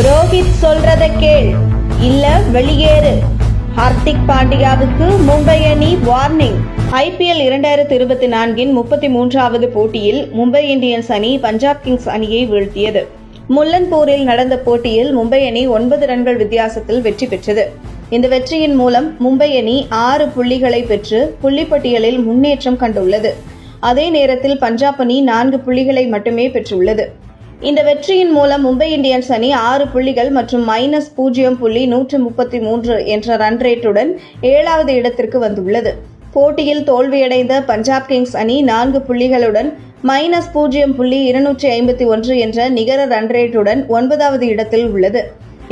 ரோஹித் சொல்றத கேள். இல்ல வெளியேறு. ஹார்திக் பாண்டியாவுக்கு மும்பை அணி வார்னிங் ஐபிஎல் இரண்டாயிரத்தி இருபத்தி நான்கின் முப்பத்தி மூன்றாவது போட்டியில் மும்பை இந்தியன்ஸ் அணி பஞ்சாப் கிங்ஸ் அணியை வீழ்த்தியது. முல்லன்பூரில் நடந்த போட்டியில் மும்பை அணி ஒன்பது ரன்கள் வித்தியாசத்தில் வெற்றி பெற்றது. இந்த வெற்றியின் மூலம் மும்பை அணி ஆறு புள்ளிகளை பெற்று புள்ளிப்பட்டியலில் முன்னேற்றம் கண்டுள்ளது. அதே நேரத்தில் பஞ்சாப் அணி நான்கு புள்ளிகளை மட்டுமே பெற்றுள்ளது. இந்த வெற்றியின் மூலம் மும்பை இந்தியன்ஸ் அணி ஆறு புள்ளிகள் மற்றும் மைனஸ் பூஜ்ஜியம் புள்ளி நூற்று முப்பத்தி மூன்று என்ற ரன் ரேட்டுடன் ஏழாவது இடத்திற்கு வந்துள்ளது. போட்டியில் தோல்வியடைந்த பஞ்சாப் கிங்ஸ் அணி நான்கு புள்ளிகளுடன் மைனஸ் பூஜ்ஜியம் புள்ளி இருநூற்றி ஐம்பத்தி ஒன்று என்ற நிகர ரன் ரேட்டுடன் ஒன்பதாவது இடத்தில் உள்ளது.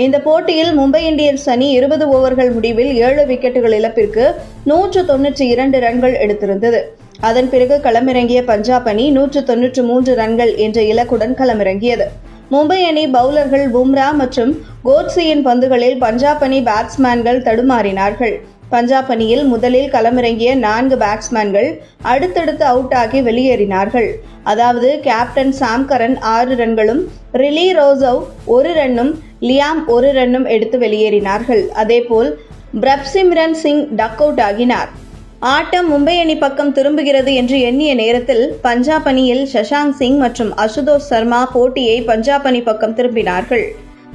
இந்த போட்டியில் மும்பை இந்தியன்ஸ் அணி இருபது ஓவர்கள் முடிவில் ஏழு விக்கெட்டுகள் இழப்பிற்கு நூற்று தொன்னூற்றி இரண்டு ரன்கள் எடுத்திருந்தது. அதன் பிறகு களமிறங்கிய பஞ்சாப் அணி நூற்று தொன்னூற்று மூன்று ரன்கள் என்ற இலக்குடன் களமிறங்கியது. மும்பை அணி பவுலர்கள் பும்ரா மற்றும் கோட்ஸியின் பந்துகளில் பஞ்சாப் அணி பேட்ஸ்மேன்கள் தடுமாறினார்கள். பஞ்சாப் அணியில் முதலில் களமிறங்கிய நான்கு பேட்ஸ்மேன்கள் அடுத்தடுத்து அவுட் ஆகி வெளியேறினார்கள். அதாவது கேப்டன் சாம்கரன் ஆறு ரன்களும் ரிலி ரோசவ் ஒரு ரன்னும் லியாம் ஒரு ரன்னும் எடுத்து வெளியேறினார்கள். அதேபோல் பிரப்சிம்ரன் சிங் டக் அவுட் ஆகினார். ஆட்டம் மும்பை அணி பக்கம் திரும்புகிறது என்று எண்ணிய நேரத்தில் பஞ்சாப் அணியில் சஷாங் சிங் மற்றும் அசுதோஷ் சர்மா போட்டியை பஞ்சாப் அணி பக்கம் திரும்பினார்கள்.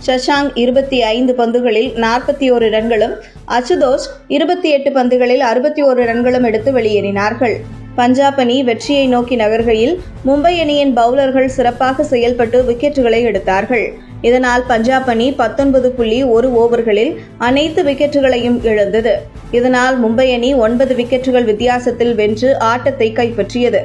சஷாங் இருபத்தி ஐந்து பந்துகளில் நாற்பத்தி ஒரு ரன்களும் அசுதோஷ் இருபத்தி எட்டு பந்துகளில் அறுபத்தி ஒரு ரன்களும் எடுத்து வெளியேறினார்கள். பஞ்சாப் அணி வெற்றியை நோக்கி நகர்கையில் மும்பை அணியின் பவுலர்கள் சிறப்பாக செயல்பட்டு விக்கெட்டுகளை எடுத்தார்கள். இதனால் பஞ்சாப் அணி பத்தொன்பது புள்ளி ஒரு ஓவர்களில் அனைத்து விக்கெட்டுகளையும் இழந்தது. இதனால் மும்பை அணி ஒன்பது விக்கெட்டுகள் வித்தியாசத்தில் வென்று ஆட்டத்தை கைப்பற்றியது.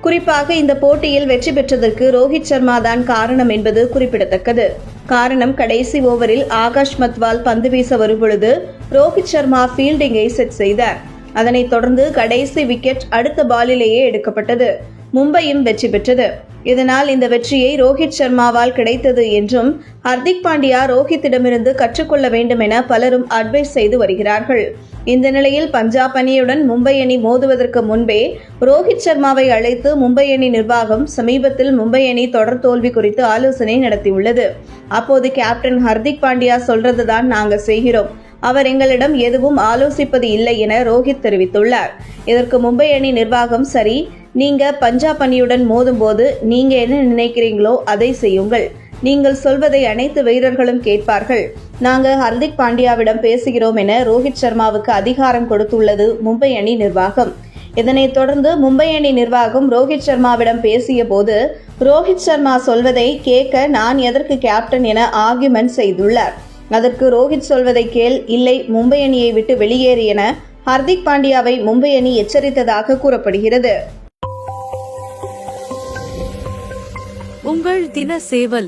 குறிப்பாக இந்த போட்டியில் வெற்றி பெற்றதற்கு ரோஹித் சர்மா தான் காரணம் என்பது குறிப்பிடத்தக்கது. காரணம் கடைசி ஓவரில் ஆகாஷ் மத்வால் பந்து வீச வரும்பொழுது ரோஹித் சர்மா ஃபீல்டிங்கை செட் செய்தார். அதனைத் தொடர்ந்து கடைசி விக்கெட் அடுத்த பாலிலேயே எடுக்கப்பட்டது. மும்பையும் வெற்றி பெற்றது. இதனால் இந்த வெற்றியை ரோஹித் சர்மாவால் கிடைத்தது என்றும் ஹர்திக் பாண்டியா ரோஹித்திடமிருந்து கற்றுக்கொள்ள வேண்டும் என பலரும் அட்வைஸ் செய்து வருகிறார்கள். இந்த நிலையில் பஞ்சாப் அணியுடன் மும்பை அணி மோதுவதற்கு முன்பே ரோஹித் சர்மாவை அழைத்து மும்பை அணி நிர்வாகம் சமீபத்தில் மும்பை அணி தொடர் தோல்வி குறித்து ஆலோசனை நடத்தியுள்ளது. அப்போது கேப்டன் ஹர்திக் பாண்டியா சொல்றதுதான் நாங்கள் செய்கிறோம். அவர் எங்களிடம் எதுவும் ஆலோசிப்பது இல்லை என ரோஹித் தெரிவித்துள்ளார். இதற்கு மும்பை அணி நிர்வாகம் சரி நீங்க பஞ்சாப் அணியுடன் மோதும்போது நீங்க என்ன நினைக்கிறீங்களோ அதை செய்யுங்கள். நீங்கள் சொல்வதை அனைத்து வீரர்களும் கேட்பார்கள். நாங்கள் ஹர்திக் பாண்டியாவிடம் பேசுகிறோம் என ரோஹித் சர்மாவுக்கு அதிகாரம் கொடுத்துள்ளது மும்பை அணி நிர்வாகம். இதனைத் தொடர்ந்து மும்பை அணி நிர்வாகம் ரோஹித் சர்மாவிடம் பேசிய போது ரோஹித் சர்மா சொல்வதை கேட்க நான் எதற்கு கேப்டன் என ஆர்குமெண்ட் செய்துள்ளார். அதற்கு ரோஹித் சொல்வதை கேள் இல்லை மும்பை அணியை விட்டு வெளியேறு என ஹர்திக் பாண்டியாவை மும்பை அணி எச்சரித்ததாக கூறப்படுகிறது. உங்கள் தின சேவல்.